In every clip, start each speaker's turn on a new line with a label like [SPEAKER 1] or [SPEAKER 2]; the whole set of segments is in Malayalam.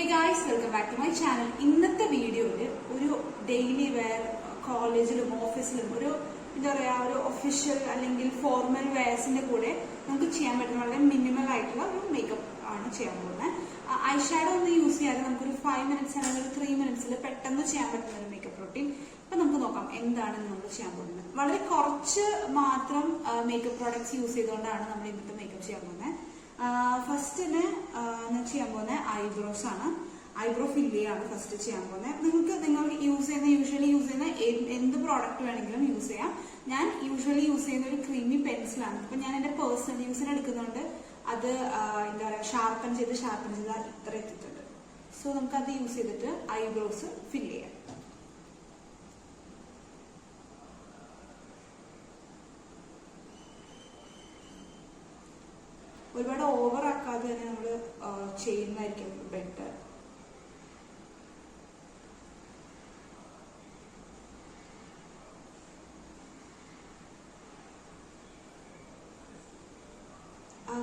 [SPEAKER 1] Hey guys welcome back to my channel ഇന്നത്തെ വീഡിയോയിൽ ഒരു ഡെയിലി വെയർ കോളേജിലും ഓഫീസിലും ഒരു എന്താ പറയുക ഒരു ഒഫീഷ്യൽ അല്ലെങ്കിൽ ഫോർമൽ വെയർസിന്റെ കൂടെ നമുക്ക് ചെയ്യാൻ പറ്റുന്ന വളരെ മിനിമൽ ആയിട്ടുള്ള ഒരു മേക്കപ്പ് ആണ് ചെയ്യാൻ പോകുന്നത്. ഐ ഷാഡോ ഒന്ന് യൂസ് ചെയ്യാതെ നമുക്കൊരു ഫൈവ് മിനിറ്റ്സ് അല്ലെങ്കിൽ ഒരു ത്രീ മിനിറ്റ്സിൽ പെട്ടെന്ന് ചെയ്യാൻ പറ്റുന്ന ഒരു മേക്കപ്പ് റൊട്ടീൻ അപ്പൊ നമുക്ക് നോക്കാം എന്താണ് നമ്മൾ ചെയ്യാൻ പോകുന്നത്. വളരെ കുറച്ച് മാത്രം മേക്കപ്പ് പ്രോഡക്ട്സ് യൂസ് ചെയ്തുകൊണ്ടാണ് നമ്മൾ ഇന്നത്തെ മേക്കപ്പ് ചെയ്യാൻ പോകുന്നത്. ഫസ്റ്റിന് ഞാൻ ചെയ്യാൻ പോകുന്നത് ഐബ്രോസ് ആണ്. ഐബ്രോ ഫില്ല് ചെയ്യാണ് ഫസ്റ്റ് ചെയ്യാൻ പോകുന്നത്. നിങ്ങൾക്ക് നിങ്ങൾ യൂസ് ചെയ്യുന്ന യൂഷ്വലി യൂസ് ചെയ്യുന്ന എന്ത് പ്രോഡക്റ്റ് വേണമെങ്കിലും യൂസ് ചെയ്യാം. ഞാൻ യൂഷ്വലി യൂസ് ചെയ്യുന്ന ഒരു ക്രീമി പെൻസിലാണ് അപ്പൊ ഞാൻ എന്റെ പേഴ്സണൽ യൂസിന് എടുക്കുന്നുണ്ട്. അത് എന്താ പറയുക ഷാർപ്പൻ ചെയ്ത് ഷാർപ്പൻ ചെയ്ത് ഇത്ര എത്തിയിട്ടുണ്ട്. സോ നമുക്ക് അത് യൂസ് ചെയ്തിട്ട് ഐബ്രോസ് ഫില്ല് ചെയ്യാം. ഒരുപാട് ഓവർ ആക്കാതെ തന്നെ നമ്മൾ ചെയ്യുന്നതായിരിക്കും ബെറ്റർ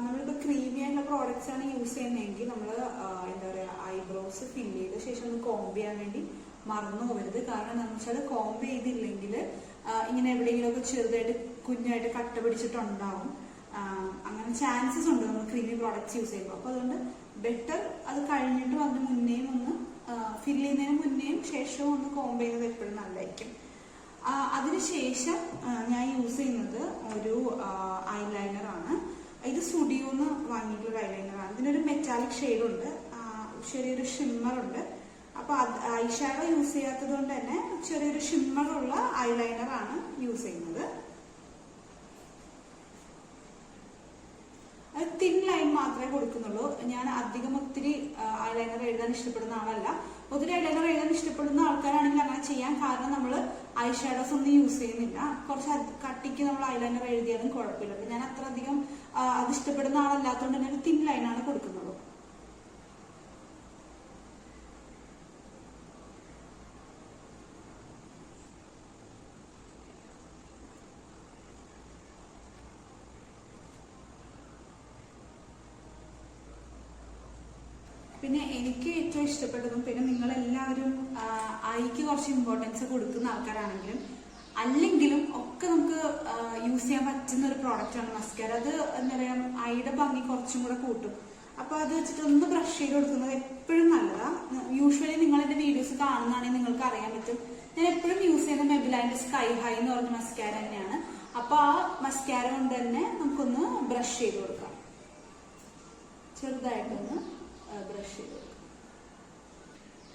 [SPEAKER 1] നമ്മളിപ്പോ ക്രീമി ആയിട്ടുള്ള പ്രോഡക്റ്റ്സ് ആണ് യൂസ് ചെയ്യുന്നതെങ്കിൽ നമ്മൾ എന്താ പറയാ ഐബ്രോസ് ഫിൽ ചെയ്ത ശേഷം ഒന്ന് കോംബ് ചെയ്യാൻ വേണ്ടി മറന്നു പോകരുത്. കാരണം എന്താണെന്ന് വെച്ചാൽ കോംബ് ചെയ്തില്ലെങ്കിൽ ഇങ്ങനെ എവിടെയെങ്കിലും ഒക്കെ ചെറുതായിട്ട് കുഞ്ഞായിട്ട് കട്ട പിടിച്ചിട്ടുണ്ടാവും. ചാൻസസ് ഉണ്ട് നമ്മൾ ക്രീമി പ്രോഡക്റ്റ്സ് യൂസ് ചെയ്യുമ്പോൾ. അപ്പോൾ അതുകൊണ്ട് ബെറ്റർ അത് കഴിഞ്ഞിട്ട് അതിന് മുന്നേയും ഒന്ന് ഫിൽ ചെയ്യുന്നതിന് മുന്നേയും ശേഷവും ഒന്ന് കോംബ് ചെയ്യുന്നത് എപ്പോഴും നല്ലതായിരിക്കും. അതിനുശേഷം ഞാൻ യൂസ് ചെയ്യുന്നത് ഒരു ഐലൈനർ ആണ്. ഇത് സുഡിയോന്ന് വാങ്ങിയിട്ടുള്ള ഐലൈനർ ആണ്. ഇതിനൊരു മെറ്റാലിക് ഷെയ്ഡുണ്ട് ചെറിയൊരു ഷിമ്മർ ഉണ്ട്. അപ്പൊ ഐ ഷാഡോ യൂസ് ചെയ്യാത്തത് കൊണ്ട് തന്നെ ചെറിയൊരു ഷിമ്മറുള്ള ഐലൈനർ ആണ് യൂസ് ചെയ്യുന്നത് അത് തിൻ ലൈൻ മാത്രമേ കൊടുക്കുന്നുള്ളൂ ഞാൻ അധികം ഒത്തിരി ഐലൈനർ എഴുതാൻ ഇഷ്ടപ്പെടുന്ന ആളല്ല. ഒത്തിരി ഐലൈനർ എഴുതാൻ ഇഷ്ടപ്പെടുന്ന ആൾക്കാരാണെങ്കിൽ അങ്ങനെ ചെയ്യാൻ കാരണം നമ്മൾ ഐ ഷാഡോസ് ഒന്നും യൂസ് ചെയ്യുന്നില്ല. കുറച്ച് കട്ടിക്ക് നമ്മൾ ഐലൈനർ എഴുതിയാലും കുഴപ്പമില്ല. ഞാൻ അത്ര അധികം അത് ഇഷ്ടപ്പെടുന്ന ആളല്ലാത്തതുകൊണ്ട് തന്നെ ഒരു തിൻ ലൈനാണ് കൊടുക്കുന്നുള്ളൂ പിന്നെ എനിക്ക് ഏറ്റവും ഇഷ്ടപ്പെട്ടതും പിന്നെ നിങ്ങൾ എല്ലാവരും ഐക്ക് കുറച്ച് ഇമ്പോർട്ടൻസ് കൊടുക്കുന്ന ആൾക്കാരാണെങ്കിലും അല്ലെങ്കിലും ഒക്കെ നമുക്ക് യൂസ് ചെയ്യാൻ പറ്റുന്ന ഒരു പ്രോഡക്റ്റ് ആണ് മസ്കാര അത് എന്താ പറയാ ഐയുടെ ഭംഗി കുറച്ചും കൂടെ കൂട്ടും. അപ്പൊ അത് വെച്ചിട്ട് ഒന്ന് ബ്രഷ് ചെയ്ത് കൊടുക്കുന്നത് എപ്പോഴും നല്ലതാണ് യൂഷ്വലി നിങ്ങൾ എന്റെ വീഡിയോസ് കാണുന്നതാണെങ്കിൽ നിങ്ങൾക്ക് അറിയാൻ പറ്റും. ഞാൻ എപ്പോഴും യൂസ് ചെയ്യുന്ന മെബിലാൻഡ് സ്കൈ ഹൈ എന്ന് പറഞ്ഞ മസ്കാര തന്നെയാണ്. അപ്പൊ ആ മസ്കാര കൊണ്ട് തന്നെ നമുക്കൊന്ന് ബ്രഷ് ചെയ്ത് കൊടുക്കാം. ചെറുതായിട്ടൊന്ന് ബ്രഷ്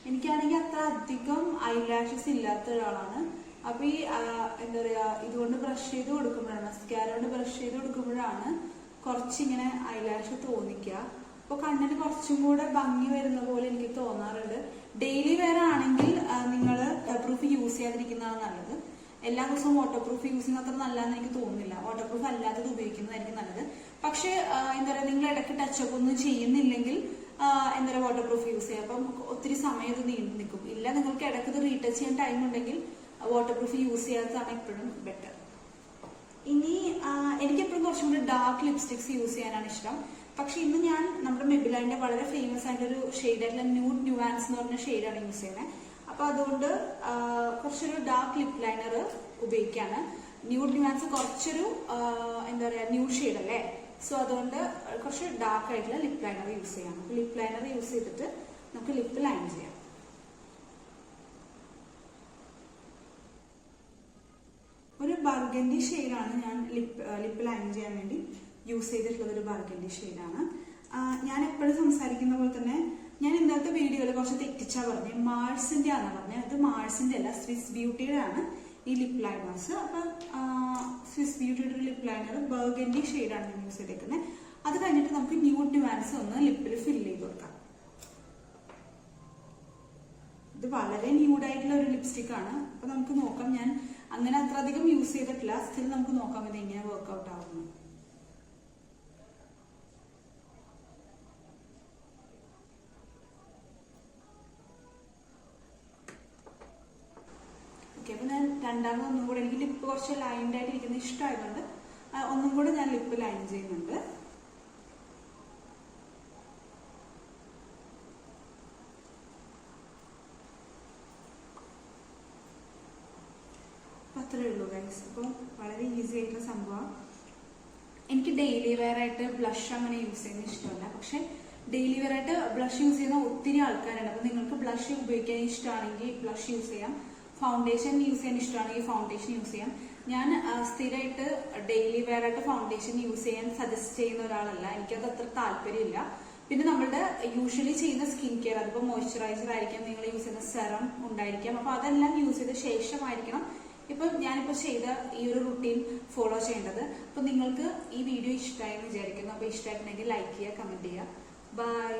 [SPEAKER 1] എനിക്കാണെങ്കിൽ അത്ര അധികം ഐലാഷസ് ഇല്ലാത്ത ഒരാളാണ്. അപ്പൊ ഈ എന്താ പറയാ ഇതുകൊണ്ട് ബ്രഷ് ചെയ്ത് കൊടുക്കുമ്പോഴാണ് മസ്കാര കൊണ്ട് ബ്രഷ് ചെയ്ത് കൊടുക്കുമ്പോഴാണ് കുറച്ചിങ്ങനെ ഐലാഷ് തോന്നിക്ക അപ്പൊ കണ്ണിന് കുറച്ചും കൂടെ ഭംഗി വരുന്ന പോലെ എനിക്ക് തോന്നാറുണ്ട്. ഡെയിലി വെയർ ആണെങ്കിൽ നിങ്ങൾ പ്രൂഫ് യൂസ് ചെയ്യാതിരിക്കുന്നതാണ് നല്ലത്. എല്ലാ ദിവസവും വാട്ടർ പ്രൂഫ് യൂസ് ചെയ്യുന്ന അത്ര നല്ലതെന്ന് എനിക്ക് തോന്നുന്നില്ല. വാട്ടർ പ്രൂഫ് അല്ലാത്തത് ഉപയോഗിക്കുന്നതായിരിക്കും നല്ലത്. പക്ഷേ എന്താ പറയുക നിങ്ങൾ ഇടയ്ക്ക് ടച്ചപ്പ് ഒന്നും ചെയ്യുന്നില്ലെങ്കിൽ എന്താ പറയുക വാട്ടർ പ്രൂഫ് യൂസ് ചെയ്യാം. അപ്പം ഒത്തിരി സമയം ഇത് നീണ്ടു നിൽക്കും. ഇല്ല നിങ്ങൾക്ക് ഇടയ്ക്ക് ഇത് റീടച്ച് ചെയ്യാൻ ടൈം ഉണ്ടെങ്കിൽ വാട്ടർ പ്രൂഫ് യൂസ് ചെയ്യാത്തതാണ് എപ്പോഴും ബെറ്റർ ഇനി എനിക്ക് എപ്പോഴും കുറച്ചും കൂടി ഡാർക്ക് ലിപ്സ്റ്റിക്സ് യൂസ് ചെയ്യാനാണ് ഇഷ്ടം. പക്ഷെ ഇന്ന് ഞാൻ നമ്മുടെ മെബിലൈന്റെ വളരെ ഫേമസ് ആയിട്ടുള്ള ഒരു ഷെയ്ഡ് ആയിട്ടുള്ള ന്യൂഡ് ന്യൂവാൻസ് എന്ന് പറഞ്ഞ ഷെയ്ഡാണ് യൂസ് ചെയ്യുന്നത് അപ്പൊ അതുകൊണ്ട് കുറച്ചൊരു ഡാർക്ക് ലിപ് ലൈനർ ഉപയോഗിക്കാണ്. ന്യൂഡ് ന്യൂവാൻസ് കുറച്ചൊരു എന്താ പറയാ ന്യൂ ഷെയ്ഡ് അല്ലേ? സോ അതുകൊണ്ട് കുറച്ച് ഡാർക്ക് ആയിട്ടുള്ള ലിപ് ലൈനർ യൂസ് ചെയ്യാം. ലിപ് ലൈനർ യൂസ് ചെയ്തിട്ട് നമുക്ക് ലിപ്പ് ലൈൻ ചെയ്യാം. ഒരു ബർഗൻഡി ഷെയ്ഡാണ് ഞാൻ ലിപ്പ് ലിപ്പ് ലൈൻ ചെയ്യാൻ വേണ്ടി യൂസ് ചെയ്തിട്ടുള്ളത് ഒരു ബർഗൻഡി ഷെയ്ഡാണ് ഞാൻ എപ്പോഴും സംസാരിക്കുന്ന പോലെ തന്നെ ഞാൻ ഇന്നത്തെ വീഡിയോയിൽ കുറച്ച് തെറ്റിച്ചാ പറഞ്ഞത് മാൾസിന്റെ ആണെന്ന് പറഞ്ഞത് അത് മാൾസിന്റെ അല്ല സ്വിസ് ബ്യൂട്ടിയുടെ ആണ്. ഈ ലിപ് ലൈനേഴ്സ് അപ്പൊ സ്വിസ് ബ്യൂട്ടിയുടെ ലിപ്പ് ലൈനർ ബർഗൻഡി ഷെയ്ഡാണ് ഞാൻ യൂസ് ചെയ്തേക്കുന്നത് അത് കഴിഞ്ഞിട്ട് നമുക്ക് ന്യൂഡ് ന്യൂവാൻസ് ഒന്ന് ലിപ്പിൽ ഫില്ല് ചെയ്ത് കൊടുക്കാം. ഇത് വളരെ ന്യൂഡ് ആയിട്ടുള്ള ഒരു ലിപ്സ്റ്റിക് ആണ്. അപ്പൊ നമുക്ക് നോക്കാം ഞാൻ. അങ്ങനെ അത്ര അധികം യൂസ് ചെയ്തിട്ടില്ല. സ്റ്റിൽ നമുക്ക് നോക്കാം ഇത് എങ്ങനെ വർക്ക്ഔട്ട് ആവുന്നു രണ്ടാമത് ഒന്നും കൂടെ എനിക്ക് ലിപ്പ് കുറച്ച് ലൈൻഡ് ആയിട്ട് ഇരിക്കുന്നത് ഇഷ്ടമായതുകൊണ്ട് ഒന്നും കൂടെ ഞാൻ ലിപ്പ് ലൈൻ ചെയ്യുന്നുണ്ട്. അത്രേ ഉള്ളൂ ഗൈസ് അപ്പം വളരെ ഈസി ആയിട്ടുള്ള സംഭവം. എനിക്ക് ഡെയിലി വെയർ ആയിട്ട് ബ്ലഷ് അങ്ങനെ യൂസ് ചെയ്യുന്ന ഇഷ്ടമല്ല. പക്ഷെ ഡെയിലി വെയർ ആയിട്ട് ബ്ലഷ് യൂസ് ചെയ്യുന്ന ഒത്തിരി ആൾക്കാരുണ്ട്. അപ്പൊ നിങ്ങൾക്ക് ബ്ലഷ് ഉപയോഗിക്കാൻ ഇഷ്ടമാണെങ്കിൽ ബ്ലഷ് യൂസ് ചെയ്യാം. ഫൗണ്ടേഷൻ യൂസ് ചെയ്യാൻ ഈ ഫൗണ്ടേഷൻ യൂസ് ചെയ്യാം ഞാൻ സ്ഥിരമായിട്ട് ഡെയിലി വെയർ ആയിട്ട് ഫൗണ്ടേഷൻ യൂസ് ചെയ്യാൻ സജസ്റ്റ് ചെയ്യുന്ന ഒരാളല്ല. എനിക്കത് അത്ര താല്പര്യമില്ല. പിന്നെ നമ്മളുടെ യൂഷ്വലി ചെയ്യുന്ന സ്കിൻ കെയർ അതിപ്പോൾ മോയ്സ്ചറൈസർ ആയിരിക്കാം നിങ്ങൾ യൂസ് ചെയ്യുന്ന സെറം ഉണ്ടായിരിക്കാം. അപ്പൊ അതെല്ലാം യൂസ് ചെയ്ത ശേഷമായിരിക്കണം ഇപ്പൊ ഞാനിപ്പോ ചെയ്ത ഈ ഒരു റുട്ടീൻ ഫോളോ ചെയ്യേണ്ടത്. അപ്പൊ നിങ്ങൾക്ക് ഈ വീഡിയോ ഇഷ്ടമായി എന്ന് വിചാരിക്കുന്നു. അപ്പൊ ഇഷ്ടമായിട്ടുണ്ടെങ്കിൽ ലൈക്ക് ചെയ്യുക കമന്റ് ചെയ്യുക. ബൈ